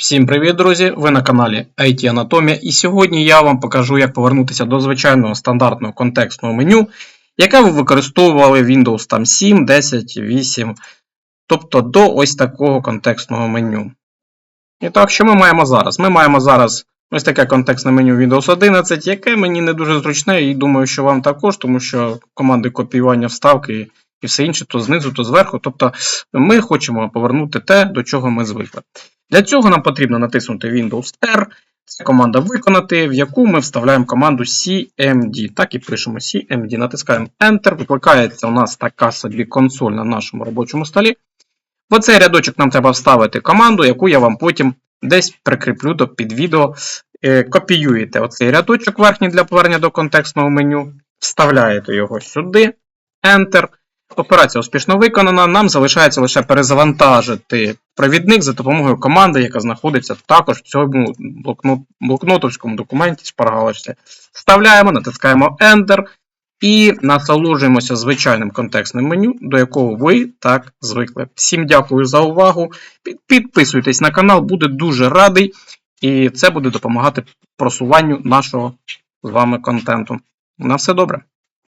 Всім привіт, друзі! Ви на каналі IT Анатомія, і сьогодні я вам покажу, як повернутися до звичайного стандартного контекстного меню, яке ви використовували Windows там 7, 10, 8, тобто до ось такого контекстного меню. І так, що ми маємо зараз? Ми маємо зараз ось таке контекстне меню Windows 11, яке мені не дуже зручне, і думаю, що вам також, тому що команди копіювання вставки і все інше, то знизу, то зверху. Тобто ми хочемо повернути те, до чого ми звикли. Для цього нам потрібно натиснути Windows R. Це команда виконати, в яку ми вставляємо команду CMD. Так і пишемо CMD, натискаємо Enter. Викликається у нас така собі консоль на нашому робочому столі. В оцей рядочок нам треба вставити команду, яку я вам потім десь прикріплю до під відео. Е, Копіюєте оцей рядочок верхній для повернення до контекстного меню, вставляєте його сюди, Enter. Операція успішно виконана. Нам залишається лише перезавантажити провідник за допомогою команди, яка знаходиться також в цьому блокнот, блокнотовському документі шпаргалочці. Вставляємо, натискаємо Enter і насолоджуємося звичайним контекстним меню, до якого ви так звикли. Всім дякую за увагу. Підписуйтесь на канал, буде дуже радий, і це буде допомагати просуванню нашого з вами контенту. На все добре.